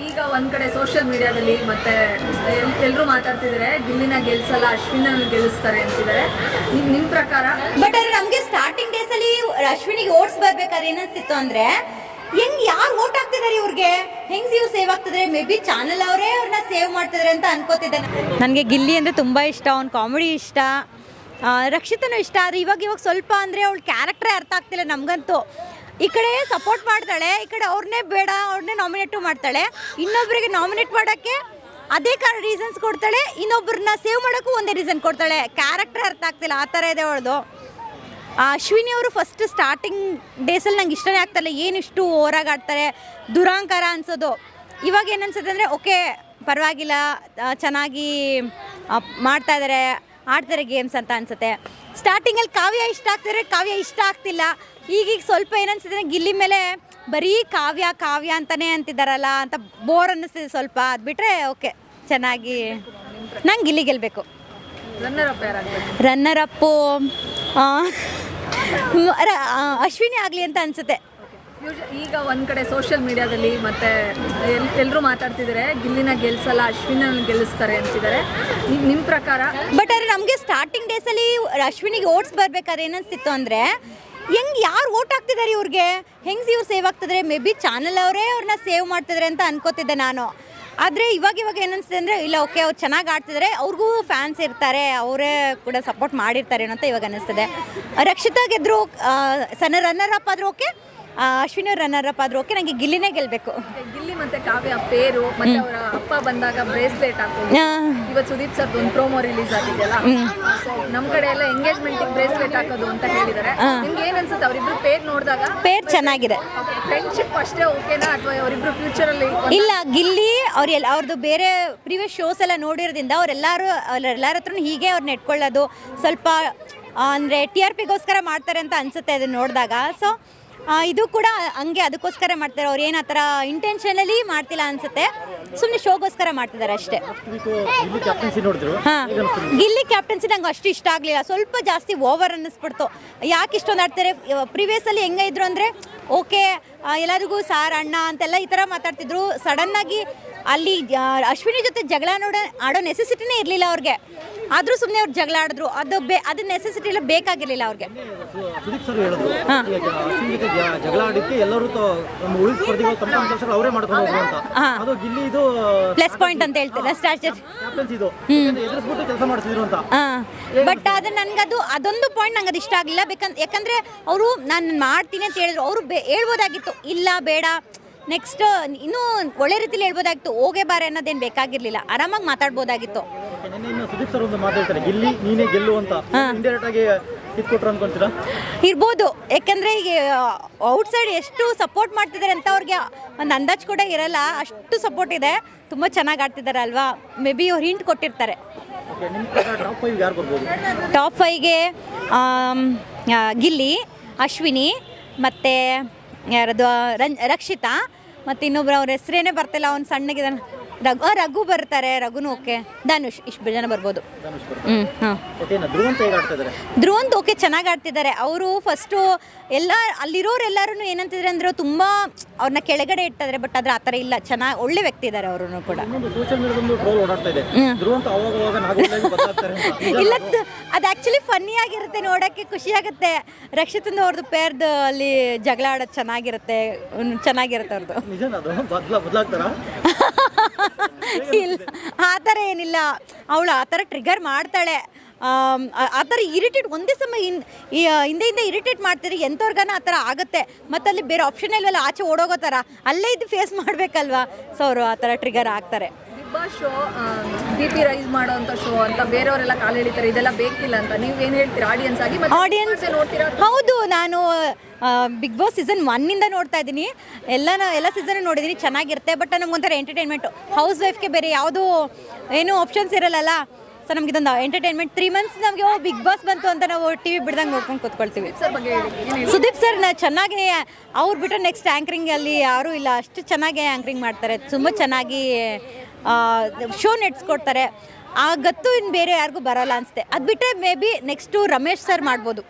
ಈಗ ಒಂದ್ ಕಡೆ ಸೋಷಿಯಲ್ ಮೀಡಿಯಾದಲ್ಲಿ ಮತ್ತೆ ಎಲ್ಲರೂ ಮಾತಾಡ್ತಿದ್ದಾರೆ ಗಿಲ್ಲಿನ ಗೆಲ್ಸಲ್ಲ ಅಶ್ವಿನ ಗೆಲ್ಲಿಸ್ತಾರೆ ಅಂತಿದ್ದಾರೆ ನಿಮ್ ನಿಮ್ ಪ್ರಕಾರ? ಬಟ್ ಆದ್ರೆ ನಮ್ಗೆ ಸ್ಟಾರ್ಟಿಂಗ್ ಡೇಸ್ ಅಲ್ಲಿ ಅಶ್ವಿನಿಗೆ ಓಟ್ಸ್ ಬರ್ಬೇಕಾದ್ರೆ ಏನನ್ಸಿತ್ತು ಅಂದ್ರೆ ಹೆಂಗ್ ಯಾರು ಓಟ್ ಹಾಕ್ತಿದಾರೆ ಇವ್ರಿಗೆ? ಹೆಂಗ್ ಇವ್ರು ಸೇವ್ ಆಗ್ತಿದ್ರೆ? ಮೇ ಬಿ ಚಾನಲ್ ಅವರೇ ಅವ್ರನ್ನ ಸೇವ್ ಮಾಡ್ತಿದಾರೆ ಅಂತ ಅನ್ಕೋತಿದ್ದೆ ನನಗೆ ಗಿಲ್ಲಿ ಅಂದ್ರೆ ತುಂಬಾ ಇಷ್ಟ ಅವ್ನ ಕಾಮಿಡಿ ಇಷ್ಟ. ರಕ್ಷಿತನು ರಕ್ಷಿತನೂ ಇಷ್ಟ ಆದ್ರೆ ಇವಾಗ ಇವಾಗ ಸ್ವಲ್ಪ ಅಂದ್ರೆ ಅವಳ ಕ್ಯಾರೆಕ್ಟ್ರೇ ಅರ್ಥ ಆಗ್ತಿಲ್ಲ ನಮ್ಗಂತೂ. ಈ ಕಡೆ ಸಪೋರ್ಟ್ ಮಾಡ್ತಾಳೆ, ಈ ಕಡೆ ಅವ್ರನ್ನೇ ಬೇಡ, ಅವ್ರನ್ನೇ ನಾಮಿನೇಟು ಮಾಡ್ತಾಳೆ. ಇನ್ನೊಬ್ಬರಿಗೆ ನಾಮಿನೇಟ್ ಮಾಡೋಕ್ಕೆ ಅದೇ ಕಾರಣ ರೀಸನ್ಸ್ ಕೊಡ್ತಾಳೆ ಇನ್ನೊಬ್ಬರನ್ನ ಸೇವ್ ಮಾಡೋಕ್ಕೂ ಒಂದೇ ರೀಸನ್ ಕೊಡ್ತಾಳೆ. ಕ್ಯಾರೆಕ್ಟರ್ ಅರ್ಥ ಆಗ್ತಿಲ್ಲ, ಆ ಥರ ಇದೆ ಅವಳದು ಅಶ್ವಿನಿ ಅವರು ಫಸ್ಟ್ ಸ್ಟಾರ್ಟಿಂಗ್ ಡೇಸಲ್ಲಿ ನಂಗೆ ಇಷ್ಟನೇ ಆಗ್ತಾಯಿಲ್ಲ ಏನಿಷ್ಟು ಓರಾಗಿ ಆಡ್ತಾರೆ, ದುರಾಂಕಾರ ಅನ್ಸೋದು. ಇವಾಗ ಏನನ್ಸುತ್ತೆ ಅಂದರೆ, ಓಕೆ, ಪರವಾಗಿಲ್ಲ ಚೆನ್ನಾಗಿ ಮಾಡ್ತಾಯಿದ್ದಾರೆ ಆಡ್ತಾರೆ ಗೇಮ್ಸ್ ಅಂತ ಅನ್ಸುತ್ತೆ. ಸ್ಟಾರ್ಟಿಂಗಲ್ಲಿ ಕಾವ್ಯ ಇಷ್ಟ ಆಗ್ತಿದ್ರೆ ಕಾವ್ಯ ಇಷ್ಟ ಆಗ್ತಿಲ್ಲ. ಈಗೀಗ ಸ್ವಲ್ಪ ಏನನ್ಸಿದ್ರೆ ಗಿಲ್ಲಿ ಮೇಲೆ ಬರೀ ಕಾವ್ಯ ಕಾವ್ಯ ಅಂತಲೇ ಅಂತಿದ್ದಾರಲ್ಲ ಅಂತ ಬೋರ್ ಅನ್ನಿಸ್ತಿದೆ ಸ್ವಲ್ಪ. ಅದು ಬಿಟ್ಟರೆ ಓಕೆ ಚೆನ್ನಾಗಿ ನಂಗೆ ಗಿಲ್ಲಿ ಗೆಲ್ಲಬೇಕು ರನ್ನರ್ ಅಪ್ಪು ಅಶ್ವಿನಿ ಆಗಲಿ ಅಂತ ಅನಿಸುತ್ತೆ. ಈಗ ಒಂದು ಕಡೆ ಸೋಷಿಯಲ್ ಮೀಡಿಯಾದಲ್ಲಿ ಮತ್ತೆ ಎಲ್ಲರೂ ಮಾತಾಡ್ತಿದ್ದಾರೆ ಗಿಲ್ಲಿನ ಗೆಲ್ಸಲ್ಲ ಅಶ್ವಿನ ಗೆಲ್ಲಿಸ್ತಾರೆ ಅಂತಿದ್ದಾರೆ ನಿಮ್ ನಿಮ್ ಪ್ರಕಾರ? ಬಟ್ ಆದರೆ ನಮಗೆ ಸ್ಟಾರ್ಟಿಂಗ್ ಡೇಸಲ್ಲಿ ಅಶ್ವಿನಿಗೆ ಓಟ್ಸ್ ಬರಬೇಕಾದ್ರೆ ಏನನ್ಸಿತ್ತು ಅಂದರೆ, ಹೆಂಗ್ ಯಾರು ಓಟ್ ಹಾಕ್ತಿದ್ದಾರೆ ಇವ್ರಿಗೆ? ಹೆಂಗ್ ಇವ್ರು ಸೇವ್ ಆಗ್ತಿದ್ರೆ? ಮೇ ಬಿ ಚಾನಲ್ ಅವರೇ ಅವ್ರನ್ನ ಸೇವ್ ಮಾಡ್ತಿದ್ರೆ ಅಂತ ಅನ್ಕೋತಿದ್ದೆ ನಾನು. ಆದರೆ ಇವಾಗ ಇವಾಗ ಏನನ್ಸುತ್ತೆ ಅಂದರೆ, ಇಲ್ಲ ಓಕೆ ಅವ್ರು ಚೆನ್ನಾಗಿ ಆಡ್ತಿದ್ದಾರೆ ಅವ್ರಿಗೂ ಫ್ಯಾನ್ಸ್ ಇರ್ತಾರೆ, ಅವರೇ ಕೂಡ ಸಪೋರ್ಟ್ ಮಾಡಿರ್ತಾರೆ ಅಂತ ಇವಾಗ ಅನ್ನಿಸ್ತದೆ ರಕ್ಷಿತಾ ಗೆದ್ರು ಸಣ್ಣ ರನ್ನರ್ ಅಪ್ ಆದರೂ ಓಕೆ ಅಶ್ವಿನಿ ರನ್ನರ್ ಅಪ್ ಆದ್ರೂ. ಓಕೆ ನನಗೆ ಗಿಲ್ಲಿನೇ ಗೆಲ್ಲಬೇಕು ಗಿಲ್ಲಿ ಮತ್ತೆ ಕಾವ್ಯ ಪೇರು ಮತ್ತೆ ಅವರ ಅಪ್ಪ ಬಂದಾಗ ಬ್ರೇಸ್ಲೆಟ್ ಹಾಕೋದು ಇವತ್ತು ಸುದೀಪ್ ಸರ್ ಒಂದು ಪ್ರೋಮೋ ರಿಲೀಸ್ ಆಗಿದೆಯಲ್ಲ? ಸೊ ನಮ್ ಕಡೆ ಎಲ್ಲ ಎಂಗೇಜ್ಮೆಂಟ್ ಬ್ರೇಸ್ಲೆಟ್ ಹಾಕೋದು ಅಂತ ಹೇಳಿದ್ದಾರೆ. ನಿಮ್ಗೆ ಏನ್ ಅನ್ಸುತ್ತೆ? ಅವರಿಬ್ರು ಪೇರ್ ನೋಡಿದಾಗ? ಪೇರ್ ಚೆನ್ನಾಗಿದೆ. ಫ್ರೆಂಡ್ಶಿಪ್ ಅಷ್ಟೇ ಓಕೆನಾ ಅಥವಾ ಅವರಿಬ್ರು ಫ್ಯೂಚರ್ ಅಲ್ಲಿ ಇಲ್ಲ ಗಿಲ್ಲಿ ಅವ್ರ ಎಲ್ಲ ಅವ್ರದ್ದು ಬೇರೆ ಪ್ರೀವಿಯಸ್ ಶೋಸ್ ಎಲ್ಲ ನೋಡಿರೋದ್ರಿಂದ ಅವರೆಲ್ಲರೂ ಎಲ್ಲರ ಹತ್ರ ಹೀಗೆ ಅವ್ರನ್ನ ಇಟ್ಕೊಳ್ಳೋದು ಸ್ವಲ್ಪ ಅಂದರೆ ಟಿ ಆರ್ ಪಿಗೋಸ್ಕರ ಮಾಡ್ತಾರೆ ಅಂತ ಅನಿಸುತ್ತೆ ಅದನ್ನ ನೋಡಿದಾಗ. ಸೊ ಇದು ಕೂಡ ಹಂಗೆ ಅದಕ್ಕೋಸ್ಕರ ಮಾಡ್ತಾರೆ. ಅವ್ರು ಏನು ಆ ಥರ ಇಂಟೆನ್ಷನಲ್ಲಿ ಮಾಡ್ತಿಲ್ಲ ಅನ್ಸುತ್ತೆ. ಸುಮ್ಮನೆ ಶೋಗೋಸ್ಕರ ಮಾಡ್ತಿದ್ದಾರೆ ಅಷ್ಟೇ. ಹಾಂ. ಗಿಲ್ಲಿ ಕ್ಯಾಪ್ಟನ್ಸಿ ನಂಗೆ ಅಷ್ಟು ಇಷ್ಟ ಆಗಲಿಲ್ಲ. ಸ್ವಲ್ಪ ಜಾಸ್ತಿ ಓವರ್ ಅನ್ನಿಸ್ಬಿಡ್ತು. ಯಾಕೆ ಇಷ್ಟೊಂದು ಆಡ್ತಾರೆ ಪ್ರಿವಿಯಸಲ್ಲಿ ಹೆಂಗೆ ಇದ್ರು ಅಂದರೆ, ಓಕೆ ಎಲ್ಲರಿಗೂ ಸಾರ್ ಅಣ್ಣ ಅಂತೆಲ್ಲ ಈ ಥರ ಮಾತಾಡ್ತಿದ್ರು. ಸಡನ್ನಾಗಿ ಅಲ್ಲಿ ಅಶ್ವಿನಿ ಜೊತೆ ಜಗಳ ನೋಡ ಆಡೋ ನೆಸೆಸಿಟಿನೇ ಇರಲಿಲ್ಲ ಅವ್ರಿಗೆ. ಆದರೂ ಸುಮ್ಮನೆ ಅವ್ರು ಜಗಳ ಆಡಿದ್ರು. ಅದು ಬೇ ಅದು ನೆಸೆಸಿಟಿ ಎಲ್ಲ ಬೇಕಾಗಿರಲಿಲ್ಲ ಅವ್ರಿಗೆ. ಪ್ಲಸ್ ಪಾಯಿಂಟ್ ಅಂತ. ಹೇಳ್ತಾರೆ. ಬಟ್ ಅದು ನನಗದು ಅದೊಂದು ಪಾಯಿಂಟ್ ನಂಗೆ ಅದು ಇಷ್ಟ ಆಗಲಿಲ್ಲ. ಬೇಕಂತ ಯಾಕಂದರೆ ಅವರು ನಾನು ಮಾಡ್ತೀನಿ ಅಂತ ಹೇಳಿದ್ರು. ಅವರು ಹೇಳ್ಬೋದಾಗಿತ್ತು. ಇಲ್ಲ ಬೇಡ. ನೆಕ್ಸ್ಟ್ ಇನ್ನೂ ಒಳ್ಳೆ ರೀತಿಲಿ ಹೇಳ್ಬೋದಾಗಿತ್ತು ಹೋಗೇ ಬಾರೆ ಅನ್ನೋದೇನು ಬೇಕಾಗಿರಲಿಲ್ಲ. ಆರಾಮಾಗಿ ಮಾತಾಡ್ಬೋದಾಗಿತ್ತು. ಓಕೆ, ನಿನ್ನೆ ಸುದೀಪ್ ಸರ್ ಒಂದು ಮಾತಾಡ್ತಾರೆ. ಗಿಲ್ಲಿ ನೀನೇ ಗೆಲ್ಲು ಅಂತ. ಇಂಡೈರೆಕ್ಟ್ ಆಗಿ ಇಟ್ಕೊಟ್ರು ಅನ್ಕೊಂತೀರಾ? ಇರ್ಬೋದು. ಯಾಕಂದ್ರೆ ಈಗ ಔಟ್ಸೈಡ್ ಎಷ್ಟು ಸಪೋರ್ಟ್ ಮಾಡ್ತಿದ್ದಾರೆ ಅಂತ ಅವ್ರಿಗೆ ಒಂದು ಅಂದಾಜು ಕೂಡ ಇರಲ್ಲ. ಅಷ್ಟು ಸಪೋರ್ಟ್ ಇದೆ. ತುಂಬ ಚೆನ್ನಾಗಿ ಆಡ್ತಿದ್ದಾರೆ ಅಲ್ವಾ? ಮೇ ಬಿ ಅವ್ರು ಹಿಂಟ್ ಕೊಟ್ಟಿರ್ತಾರೆ. ಟಾಪ್ ಫೈವ್ಗೆ ಗಿಲ್ಲಿ ಅಶ್ವಿನಿ ಮತ್ತು ಯಾರದು ರಕ್ಷಿತಾ. ಮತ್ತು ಇನ್ನೊಬ್ರು ಅವ್ರ ಹೆಸರೇನೆ ಬರ್ತಿಲ್ಲ ಅವ್ನು ಸಣ್ಣಗಿದಾನ ರಘು ಆ, ರಘು ಬರ್ತಾರೆ ರಘುನು ಓಕೆ ಧನುಷ್ ಇಷ್ಟು ಜನ ಬರ್ಬೋದು. ಹ್ಞೂ ಹಾಂ. ಧ್ರುವಂತ ಹೇಗೆ ಆಡ್ತಾ ಇದ್ದಾರೆ ಧ್ರುವಂತ್ ಓಕೆ ಚೆನ್ನಾಗಿ ಆಡ್ತಿದ್ದಾರೆ ಅವರು ಫಸ್ಟು ಎಲ್ಲ ಅಲ್ಲಿರೋರೆಲ್ಲರೂ ಏನಂತಿದ್ರೆ ಅಂದ್ರೆ ತುಂಬ ಅವ್ರನ್ನ ಕೆಳಗಡೆ ಇಟ್ಟಿದ್ದಾರೆ ಬಟ್ ಆದ್ರೆ ಆ ಥರ ಇಲ್ಲ. ಚೆನ್ನಾಗಿ ಒಳ್ಳೆ ವ್ಯಕ್ತಿ ಇದ್ದಾರೆ ಅವರು ಕೂಡ. ಇನ್ನೊಂದು ಸೋಷಿಯಲ್ ಮೀಡಿಯಾದೊಂದು ಟ್ರೋಲ್ ಓಡಾಡ್ತಾ ಇದೆ. ಧ್ರುವಂತ ಅವಾಗ ಅವಾಗ ನಾಗರಿಕ ಬದಲಾಗ್ತಾರೆ ಅಂತ. ನಿಜ ಇಲ್ಲ ಅದು ಆ್ಯಕ್ಚುಲಿ ಫನ್ನಿ ಆಗಿರುತ್ತೆ ನೋಡೋಕ್ಕೆ ಖುಷಿ ಆಗುತ್ತೆ. ರಕ್ಷಿತಂದು ಅವ್ರದ್ದು ಪೇರ್ದು ಅಲ್ಲಿ ಜಗಳ ಆಡೋದು ಚೆನ್ನಾಗಿರುತ್ತೆ ಚೆನ್ನಾಗಿರುತ್ತೆ ಅವ್ರದ್ದು ನಿಜನ ಅದು? ಬದಲಾ ಬದಲಾಗ್ತಾರಾ? ಇಲ್ಲ. ಆ ಥರ ಏನಿಲ್ಲ. ಅವಳು ಆ ಥರ ಟ್ರಿಗರ್ ಮಾಡ್ತಾಳೆ. ಆ ಥರ ಇರಿಟೇಟ್ ಒಂದೇ ಸಮಯ ಇನ್ ಹಿಂದೆ ಹಿಂದೆ ಇರಿಟೇಟ್ ಮಾಡ್ತೀರಿ ಎಂಥವ್ರಿಗಾನ ಆ ಥರ ಆಗುತ್ತೆ. ಮತ್ತು ಅಲ್ಲಿ ಬೇರೆ ಆಪ್ಷನ್ ಇಲ್ವಲ್ಲ, ಆಚೆ ಓಡೋಗೋ ಥರ. ಅಲ್ಲೇ ಇದು ಫೇಸ್ ಮಾಡಬೇಕಲ್ವಾ? ಸೊ ಅವರು ಆ ಥರ ಟ್ರಿಗರ್ ಆಗ್ತಾರೆ boss show B P rise ಮಾಡುವಂತ ಶೋ ಅಂತ ಬೇರೆಯವರೆಲ್ಲ ಕಾಲು ಎಳಿತಾರೆ ಇದೆಲ್ಲ ಬೇಕಿಲ್ಲ ಅಂತ. ನೀವು ಏನ್ ಹೇಳ್ತೀರಾ ಆಡಿಯನ್ಸ್ ಆಗಿ? ಆಡಿಯನ್ಸ್ ನೋಡ್ತೀರಾ ಹೌದು ನಾನು ಬಿಗ್ ಬಾಸ್ ಸೀಸನ್ ಒನ್ನಿಂದ ನೋಡ್ತಾ ಇದ್ದೀನಿ. ಎಲ್ಲ ಎಲ್ಲ ಸೀಸನ್ ನೋಡಿದ್ದೀನಿ ಚೆನ್ನಾಗಿರುತ್ತೆ ಬಟ್ ನಮಗೊಂಥರ ಎಂಟರ್ಟೈನ್ಮೆಂಟು ಹೌಸ್ ವೈಫ್ಗೆ ಬೇರೆ ಯಾವುದೂ ಏನೂ ಆಪ್ಷನ್ಸ್ ಇರಲ್ಲಲ್ಲ. ಸರ್ ನಮ್ಗೆ ಇದೊಂದು ಎಂಟರ್ಟೈನ್ಮೆಂಟ್ ತ್ರೀ ಮಂತ್ಸ್ ನಮಗೆ ಓ ಬಿಗ್ ಬಾಸ್ ಬಂತು ಅಂತ ನಾವು ಟಿ ವಿ ಬಿಡ್ದಂಗೆ ನೋಡ್ಕೊಂಡು ಕೂತ್ಕೊಳ್ತೀವಿ. ಸುದೀಪ್ ಸರ್ ನಾ ಚೆನ್ನಾಗಿ ಅವ್ರು ಬಿಟ್ಟರೆ ನೆಕ್ಸ್ಟ್ ಆ್ಯಂಕರಿಂಗಲ್ಲಿ ಯಾರೂ ಇಲ್ಲ. ಅಷ್ಟು ಚೆನ್ನಾಗಿ ಆ್ಯಂಕ್ರಿಂಗ್ ಮಾಡ್ತಾರೆ. ತುಂಬ ಚೆನ್ನಾಗಿ ಶೋ ನೆಡ್ಸ್ಕೊಡ್ತಾರೆ. ಆ ಗತ್ತು ಇನ್ನು ಬೇರೆ ಯಾರಿಗೂ ಬರಲ್ಲ ಅನಿಸುತ್ತೆ. ಅದು ಬಿಟ್ಟರೆ maybe next Ramesh sir ಮಾಡ್ಬೋದು.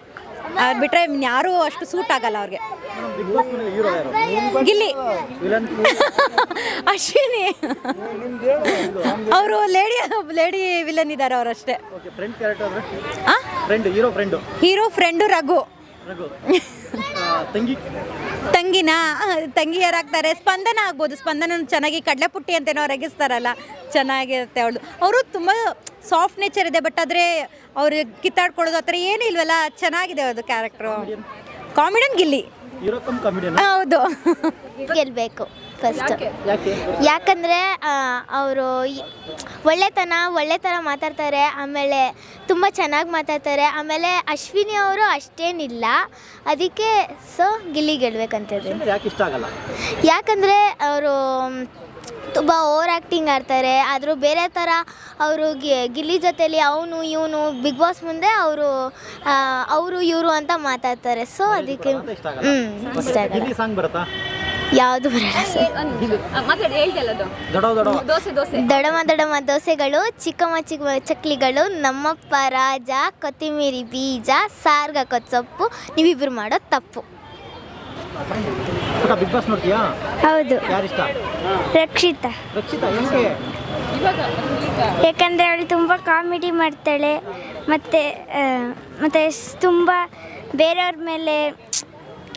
ಅದು ಬಿಟ್ಟರೆ ಯಾರೂ ಅಷ್ಟು ಸೂಟ್ ಆಗಲ್ಲ ಅವ್ರಿಗೆ. ಗಿಲ್ಲಿ. ಅಶ್ವಿನಿ. ಅವರು ಲೇಡಿ ಲೇಡಿ ವಿಲನ್ ಇದ್ದಾರೆ ಅವರಷ್ಟೇ. Hero friend Raghu. ತಂಗಿ. ತಂಗಿನ? ತಂಗಿ ಯಾರಾಗ್ತಾರೆ ಸ್ಪಂದನ ಆಗ್ಬೋದು. ಸ್ಪಂದನ ಚೆನ್ನಾಗಿ ಕಡಲೆಪುಟ್ಟಿ ಅಂತೇನೋ ರಗಿಸ್ತಾರಲ್ಲ ಚೆನ್ನಾಗಿರುತ್ತೆ ಅವಳು. ಅವರು ತುಂಬ ಸಾಫ್ಟ್ ನೇಚರ್ ಇದೆ ಬಟ್ ಆದರೆ ಅವ್ರು ಕಿತ್ತಾಡ್ಕೊಳ್ಳೋದು ಆ ಥರ ಏನೂ ಇಲ್ವಲ್ಲ? ಚೆನ್ನಾಗಿದೆ ಅದು ಕ್ಯಾರೆಕ್ಟ್ರು ಕಾಮಿಡಿಯನ್ ಗಿಲ್ಲಿ. ಹೌದು. ಗೆಲ್ಲಬೇಕು ಫಸ್ಟ್ ಯಾಕೆ? ಯಾಕೆ? ಯಾಕಂದರೆ ಅವರು ಒಳ್ಳೆತನ ಒಳ್ಳೆ ಥರ ಮಾತಾಡ್ತಾರೆ ಆಮೇಲೆ ತುಂಬ ಚೆನ್ನಾಗಿ ಮಾತಾಡ್ತಾರೆ ಆಮೇಲೆ ಅಶ್ವಿನಿ ಅವರು ಅಷ್ಟೇನಿಲ್ಲ. ಅದಕ್ಕೆ ಸೊ ಗಿಲ್ಲಿ ಗೆಲ್ಬೇಕಂತಿದ್ದೀನಿ ಯಾಕಂದರೆ ಅವರು ತುಂಬ ಓವರ್ ಆ್ಯಕ್ಟಿಂಗ್ ಆಡ್ತಾರೆ ಆದರೂ ಬೇರೆ ಥರ ಅವರು ಗಿಲ್ಲಿ ಜೊತೆಲಿ ಅವನು ಇವನು ಬಿಗ್ ಬಾಸ್ ಮುಂದೆ ಅವರು ಅವರು ಇವರು ಅಂತ ಮಾತಾಡ್ತಾರೆ. ಸೊ ಅದಕ್ಕೆ ಹ್ಞೂ ಇಷ್ಟ ಆಗಲ್ಲ? ಯಾವುದು ಬರಲ್ಲ ಸರ್. ದಡಮ ದೊಡಮ ದೋಸೆಗಳು ಚಿಕ್ಕಮ್ಮ ಚಿಕ್ಕ ಚಕ್ಲಿಗಳು ನಮ್ಮಪ್ಪ ರಾಜ ಕೊತ್ತಿಮೀರಿ ಬೀಜ ಸಾರ್ಗ ಕೊಚ್ಚೊಪ್ಪು ನೀವಿಬ್ರು ಮಾಡೋ ತಪ್ಪು. ಬಿಗ್ ಬಾಸ್ ನೋಡ್ತೀಯಾ? ಹೌದು. ರಕ್ಷಿತಾ. ಯಾಕಂದರೆ ಅವಳು ತುಂಬ ಕಾಮಿಡಿ ಮಾಡ್ತಾಳೆ ಮತ್ತು ಮತ್ತೆ ತುಂಬ ಬೇರೆಯವ್ರ ಮೇಲೆ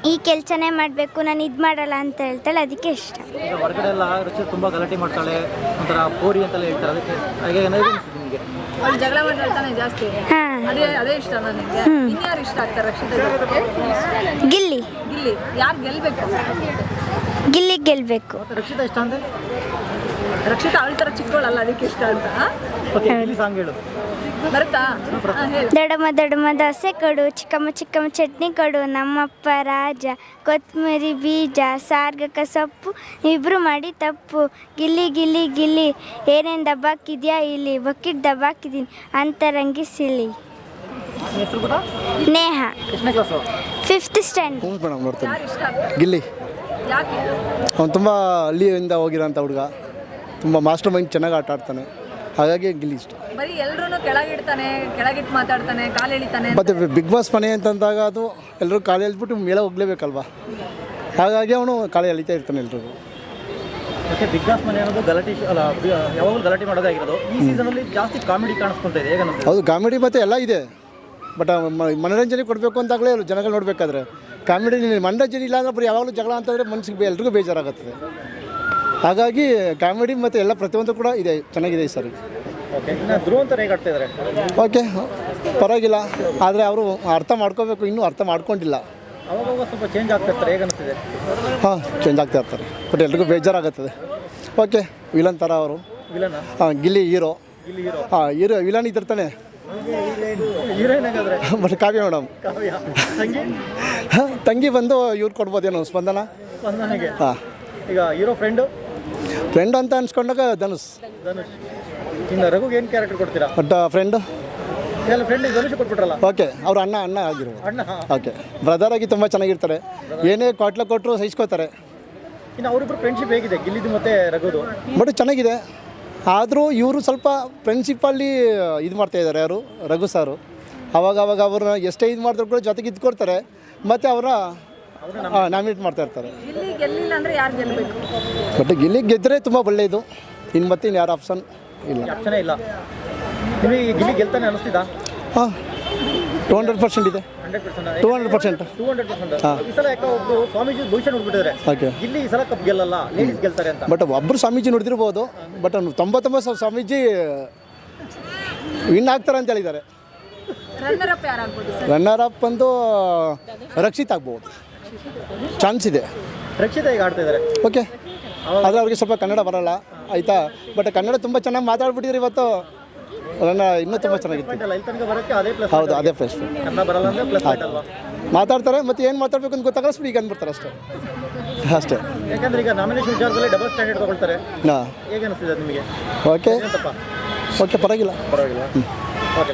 ಈ ಕೆಲಸನೇ ಮಾಡಬೇಕು ನಾನು ಇದು ಮಾಡಲ್ಲ ಅಂತ ಹೇಳ್ತಾಳೆ ಅದಕ್ಕೆ ಇಷ್ಟ. ಈಗ ಹೊರಗಡೆ ಎಲ್ಲ ರುಚಿ ತುಂಬಾ ಗಲಾಟೆ ಮಾಡ್ತಾಳೆ ಒಂಥರ ಪೋರಿ ಅಂತೆಲ್ಲ ಹೇಳ್ತಾರೆ ಅದಕ್ಕೆ ಹಾಗೆ ಏನಾದ್ರು ಅನ್ಸುತ್ತೆ ನಿಮಗೆ? ಅವ್ಳು ಜಗಳ ಮಾಡಿ ಹೇಳ್ತಾನೆ ಜಾಸ್ತಿ. ಹಾಂ. ಅದೇ ಅದೇ ಇಷ್ಟ ನನಗೆ ಇನ್ಯಾರು ಇಷ್ಟ ಆಗ್ತಾರೆ ರಕ್ಷಿತಾ ಜೊತೆಗೆ? ಗಿಲ್ಲಿ. ಗಿಲ್ಲಿ. ಯಾರು ಗೆಲ್ಬೇಕು? ಗಿಲ್ಲಿ ಗೆಲ್ಲಬೇಕು ಮತ್ತೆ ರಕ್ಷಿತಾ ಇಷ್ಟ ಅಂದ್ರೆ ರಕ್ಷಿತಾ ಅವಳ ಥರ ಚಿಕ್ಕವಳಲ್ಲ ಅದಕ್ಕೆ ಇಷ್ಟ ಅಂತ. ಓಕೆ ಗಿಲ್ಲಿ ಸಾಂಗ್ ಹೇಳು. ಬರುತ್ತಾ? ದಡಮ ದೋಸೆ ಕೊಡು ಚಿಕ್ಕಮ್ಮ ಚಿಕ್ಕಮ್ಮ ಚಟ್ನಿ ಕೊಡು ನಮ್ಮಪ್ಪ ರಾಜ ಕೊತ್ತಂಬರಿ ಬೀಜ ಸಾರ್ಗಕ ಸೊಪ್ಪು ಇಬ್ರು ಮಾಡಿ ತಪ್ಪು. ಗಿಲ್ಲಿ ಗಿಲ್ಲಿ ಗಿಲ್ಲಿ ಏನೇನು ದಬ್ಬಾಕಿದ್ಯಾ ಇಲ್ಲಿ? ಬಕೆಟ್ ದಬ್ಬಾಕಿದ್ದೀನಿ ಅಂತರಂಗಿ ಸಿಲಿ Neha. Fifth stand madam Gilli. ಯಾಕೆ? ಅವ್ನು ತುಂಬ ಹಳ್ಳಿಯಿಂದ ಹೋಗಿರೋಂಥ ಹುಡುಗ. ತುಂಬ ಮಾಸ್ಟರ್ ಮೈಂಡ್ ಚೆನ್ನಾಗಿ ಆಟ ಆಡ್ತಾನೆ. ಹಾಗಾಗಿ ಗಿಲ್ಲಿ ಇಷ್ಟ. ಬರೀ ಎಲ್ಲರೂ ಕೆಳಗಿಡ್ತಾನೆ ಕೆಳಗಿಟ್ಟು ಮಾತಾಡ್ತಾನೆ ಕಾಲು ಎಳಿತಾನೆ ಮತ್ತು ಬಿಗ್ ಬಾಸ್ ಮನೆ ಅಂತಂದಾಗ ಅದು ಎಲ್ಲರೂ ಕಾಲು ಎಳ್ಬಿಟ್ಟು ಮೇಲೆ ಹೋಗ್ಲೇಬೇಕಲ್ವಾ? ಹಾಗಾಗಿ ಅವನು ಕಾಲು ಎಳಿತಾ ಇರ್ತಾನೆ ಎಲ್ರಿಗೂ. ಬಿಗ್ ಬಾಸ್ ಮನೆ ಅನ್ನೋದು ಗಲಾಟೆ ಶೋ- ಅಲ್ಲ ಬಿ- ಯಾವಾಗಲೂ ಗಲಾಟೆ ಮಾಡೋದಾಗಿರೋದು ಈ ಸೀಸನಲ್ಲಿ ಜಾಸ್ತಿ ಕಾಮಿಡಿ ಕಾಣಿಸ್ಕೊಂತ ಇದೆ ಹೇಗೆ ಹೌದು ಕಾಮಿಡಿ ಮತ್ತು ಎಲ್ಲ ಇದೆ. ಬಟ್ ಮನೋರಂಜನೆ ಕೊಡಬೇಕು ಅಂತಾಗಲೇ ಜನಗಳು ನೋಡಬೇಕಾದ್ರೆ ಕಾಮಿಡಿ ಮನೋರಂಜನೆ ಇಲ್ಲ ಅಂದ್ರೆ ಬರೀ ಯಾವಾಗಲೂ ಜಗಳ ಅಂತಂದರೆ ಮನಸ್ಸಿಗೆ ಎಲ್ರಿಗೂ ಬೇಜಾರಾಗುತ್ತದೆ ಹಾಗಾಗಿ ಕಾಮಿಡಿ ಮತ್ತು ಎಲ್ಲ ಪ್ರತಿಯೊಂದು ಕೂಡ ಇದೆ ಚೆನ್ನಾಗಿದೆ ಸರ್ ಸರಿ. ಓಕೆ ಇನ್ನು ಧ್ರುವಂತರ ಹೇಗೆ ಆಡ್ತಾ ಇದ್ದಾರೆ ಓಕೆ ಪರವಾಗಿಲ್ಲ. ಆದರೆ ಅವರು ಅರ್ಥ ಮಾಡ್ಕೋಬೇಕು ಇನ್ನೂ ಅರ್ಥ ಮಾಡ್ಕೊಂಡಿಲ್ಲ. ಅವಾಗ ಸ್ವಲ್ಪ ಚೇಂಜ್ ಆಗ್ತಾ ಇರ್ತಾರೆ ಹೇಗೆ ಅನಿಸ್ತಿದೆ. ಹಾಂ ಚೇಂಜ್ ಆಗ್ತಾ ಇರ್ತಾರೆ. ಬಟ್ ಎಲ್ರಿಗೂ ಬೇಜಾರಾಗುತ್ತದೆ ಓಕೆ ವಿಲನ್ ಥರ ಅವರು. ವಿಲನ ಹಾಂ ಗಿಲ್ಲಿ ಹೀರೋ. ಗಿಲ್ಲಿ ಹೀರೋ. ಹಾಂ ಹೀರೋ ವಿಲನ್ ಇದ್ದಿರ್ತಾನೆ heroine ಹೇಗಾದ್ರೆ? But Kavya madam Kavya. ತಂಗಿ? ಹಾಂ ತಂಗಿ ಬಂದು ಇವ್ರು ಕೊಡ್ಬೋದೇನೋ ಸ್ಪಂದನ? ಸ್ಪಂದನೆಗೆ. ಹಾಂ. ಈಗ ಹೀರೋ ಫ್ರೆಂಡು ಫ್ರೆಂಡ್ ಅಂತ ಅನ್ಸ್ಕೊಂಡಾಗ ಧನುಷ್. ಧನುಷ್. ಇನ್ನು ರಘುಗೆ ಏನು ಕ್ಯಾರೆಕ್ಟರ್ ಕೊಡ್ತೀರಾ? ಬಟ್ ಫ್ರೆಂಡ್ ಇದೆಲ್ಲ ಫ್ರೆಂಡ್ ಧನುಷ್ ಕೊಟ್ಬಿಟ್ರಲ್ಲ? ಓಕೆ ಅವ್ರ ಅಣ್ಣ ಅಣ್ಣ ಆಗಿರು ಅಣ್ಣ. ಓಕೆ ಬ್ರದರ್ ಆಗಿ ತುಂಬ ಚೆನ್ನಾಗಿರ್ತಾರೆ. ಏನೇ ಕ್ವಾಟ್ಲ ಕೊಟ್ಟರು ಸಹಿಸ್ಕೋತಾರೆ. ಇನ್ನು ಅವರಿಬ್ಬರು ಫ್ರೆಂಡ್ಶಿಪ್ ಹೇಗಿದೆ? ಗಿಲ್ಲಿದು ಮತ್ತೆ ರಘುದು? ಬಟ್ ಚೆನ್ನಾಗಿದೆ. ಆದರೂ ಇವರು ಸ್ವಲ್ಪ ಫ್ರೆಂಡ್ಶಿಪ್ಪಲ್ಲಿ ಇದು ಮಾಡ್ತಾ ಇದ್ದಾರೆ ಯಾರು? ರಘು ಸಾರು. ಅವಾಗ ಅವಾಗ ಅವ್ರನ್ನ ಎಷ್ಟೇ ಇದು ಮಾಡಿದ್ರು ಕೂಡ ಜೊತೆಗೆ ಇದ್ಕೊಡ್ತಾರೆ. ಮತ್ತು ಅವರ ನಾಮಿನೇಟ್ ಮಾಡ್ತಾ ಇರ್ತಾರೆ. ಗಿಲ್ಲಿ ಗೆಲ್ಲಿಲ್ಲ ಅಂದ್ರೆ ಯಾರು ಗೆಲ್ಲಬೇಕು ಬಟ್ ಗಿಲ್ಲಿ ಗೆದ್ದರೆ ತುಂಬ ಒಳ್ಳೆಯದು ಇನ್ನು ಮತ್ತೆ ಇನ್ನು ಯಾರು ಆಪ್ಷನ್ ಇಲ್ಲ. ಅಕ್ಷನೇ ಇಲ್ಲ. ನಿಮಗೆ ಈ ಗಿಲ್ಲಿ ಗೆಲ್ತಾನೆ ಅನಿಸ್ತಿದಾ? ಹಾಂ ಟು ಹಂಡ್ರೆಡ್ ಪರ್ಸೆಂಟ್ ಇದೆ. Two hundred percent two hundred percent ಈ ಸಲ ಯಾಕೆ ಒಬ್ರು ಸ್ವಾಮೀಜಿ ಭವಿಷ್ಯ ನೋಡ್ಬಿಟ್ಟಿದ್ದಾರೆ. ಓಕೆ ಗಿಲ್ಲಿ ಈ ಸಲ ಕಪ್ ಗೆಲ್ಲಲ್ಲ ಲೇಡೀಸ್ ಗೆಲ್ತಾರೆ ಅಂತ. ಬಟ್ ಒಬ್ಬರು ಸ್ವಾಮೀಜಿ ನೋಡಿದಿರ್ಬೋದು ಬಟ್ ತೊಂಬತ್ತೊಂಬತ್ತು ಸಾವಿರ ಸ್ವಾಮೀಜಿ ವಿನ್ ಆಗ್ತಾರೆ ಅಂತ ಹೇಳಿದ್ದಾರೆ. ರನ್ನರ್ ಅಪ್ ಬಂದು ರಕ್ಷಿತ್ ಆಗ್ಬೋದು. ಚಾನ್ಸ್ ಇದೆ. ರಕ್ಷಿತ ಈಗ ಆಡ್ತಾ ಇದ್ದಾರೆ? ಓಕೆ ಆದರೆ ಅವ್ರಿಗೆ ಸ್ವಲ್ಪ ಕನ್ನಡ ಬರಲ್ಲ ಆಯಿತಾ? ಬಟ್ ಕನ್ನಡ ತುಂಬ ಚೆನ್ನಾಗಿ ಮಾತಾಡ್ಬಿಟ್ಟಿದ್ರು ಇವತ್ತು. ಅದನ್ನು ಇನ್ನೂ ತುಂಬ ಚೆನ್ನಾಗಿತ್ತು. ಹೌದು ಅದೇ ಫ್ರೆಶ್ ಕನ್ನಡ ಬರಲ್ಲ ಅಂದ್ರೆ ಪ್ಲಸ್ ಮಾತಾಡ್ತಾರೆ ಮತ್ತೆ ಏನು ಮಾತಾಡ್ಬೇಕು ಅಂತ ಗೊತ್ತಾಗಲ್ಲ ಸ್ಪೀಕ್ ಅಂದ್ಬಿಡ್ತಾರೆ ಅಷ್ಟೇ. ಅಷ್ಟೇ. ಯಾಕಂದ್ರೆ ಈಗ ನಾಮಿನೇಷನ್ ವಿಚಾರದಲ್ಲಿ ಡಬಲ್ ಸ್ಟ್ಯಾಂಡರ್ಡ್ ತಗೊಳ್ತಾರೆ. ಹಾಂ. ಹೇಗೆ ಅನಿಸ್ತಿದೆ ನಿಮಗೆ? ಓಕೆ ಓಕೆ ಪರವಾಗಿಲ್ಲ. ಪರವಾಗಿಲ್ಲ. ಓಕೆ